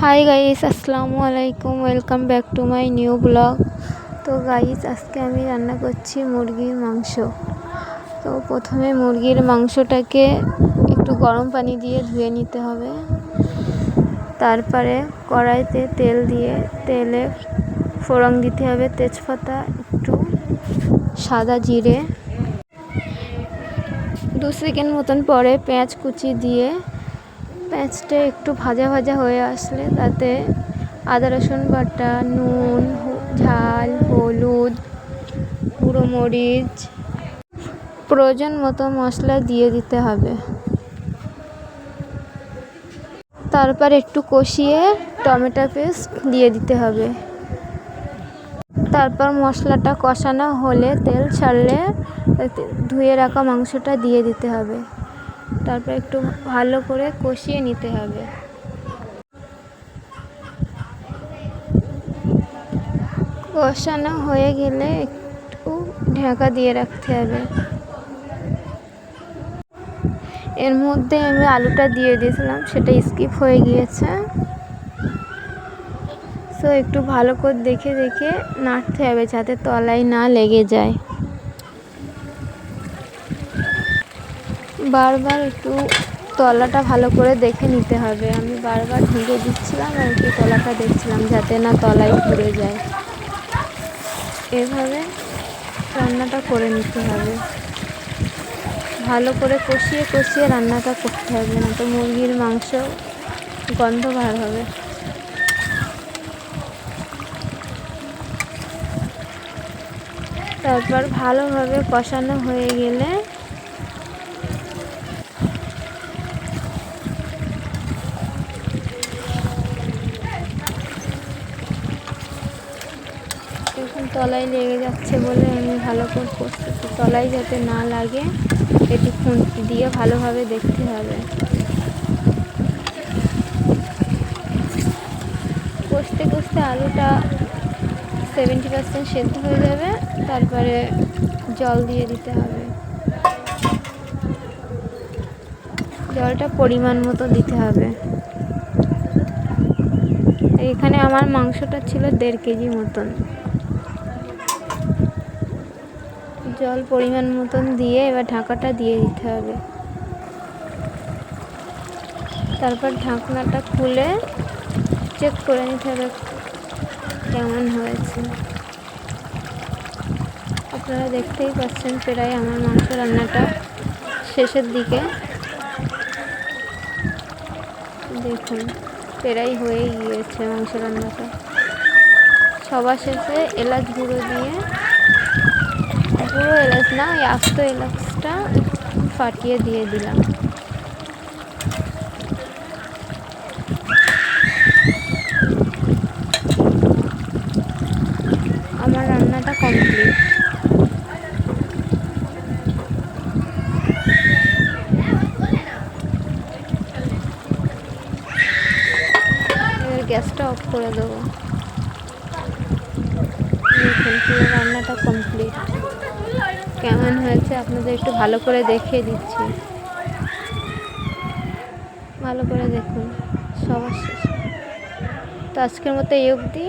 High guys আসসালামু আলাইকুম welcome back to my new blog তো গাইস আজকে আমি রান্না করছি মুরগির মাংস। তো প্রথমে মুরগির মাংসটাকে একটু গরম পানি দিয়ে ধুয়ে নিতে হবে। তারপরে কড়াইতে তেল দিয়ে, তেলে ফোড়ন দিতে হবে তেজপাতা, একটু সাদা জিরে। দু সেকেন্ড মতন পরে পেঁয়াজ কুচি দিয়ে পেঁয়াজটা একটু ভাজা ভাজা হয়ে আসলে তাতে আদা রসুন বাটা, নুন, ঝাল, হলুদ, গুঁড়ো মরিচ, প্রয়োজন মতো মশলা দিয়ে দিতে হবে। তারপর একটু কষিয়ে টমেটো পেস্ট দিয়ে দিতে হবে। তারপর মশলাটা কষানো হলে তেল ছাড়লে ধুয়ে রাখা মাংসটা দিয়ে দিতে হবে। তারপর একটু ভালো করে কষিয়ে নিতে হবে। কষানো হয়ে গেলে একটু ঢাকা দিয়ে রাখতে হবে। এর মধ্যে আমি আলুটা দিয়ে দিয়েছিলাম, সেটা স্কিপ হয়ে গিয়েছে। সো একটু ভালো করে দেখে দেখে নাড়তে হবে যাতে তলায় না লেগে যায়। বারবার একটু তলাটা ভালো করে দেখে নিতে হবে। আমি বারবার ঢুকে দিচ্ছিলাম আর কি তলাটা দেখছিলাম যাতে না তলায় পুড়ে যায়। এভাবে রান্নাটা করে নিতে হবে। ভালো করে কষিয়ে কষিয়ে রান্নাটা করতে হবে, না তো মুরগির মাংস গন্ধ বার হবে। তারপর ভালোভাবে কষানো হয়ে গেলে এখন তলায় লেগে যাচ্ছে বলে আমি ভালো করে কষতেছি তলায় যাতে না লাগে এটি খুন্তি দিয়ে ভালোভাবে দেখতে হবে। কষতে কষতে আলুটা সেভেন্টি পার্সেন্ট সেদ্ধ হয়ে যাবে, তারপরে জল দিয়ে দিতে হবে। জলটা পরিমাণ মতো দিতে হবে। এখানে আমার মাংসটা ছিল দেড় কেজি মতন। জল পরিমাণ মতন দিয়ে এবার ঢাকাটা দিয়ে দিতে হবে। তারপর ঢাকনাটা খুলে চেক করে নিতে হবে কেমন হয়েছে। আপনারা দেখতেই পাচ্ছেন প্রায় আমার মাংস রান্নাটা শেষের দিকে। দেখুন, প্রায় হয়ে গিয়েছে মাংস রান্নাটা। সবার শেষে এলাচ গুঁড়ো দিয়ে এলাচ না, ওই আস্ত এলাচটা ফাটিয়ে দিয়ে দিলাম। আমার রান্নাটা কমপ্লিট গ্যাসটা অফ করে দেবো দেখুন পুরো রান্নাটা কমপ্লিট কেমন হয়েছে, আপনাদের একটু ভালো করে দেখিয়ে দিচ্ছি। ভালো করে দেখুন, সবার শেষ। তো আজকের মতো এই অবধি।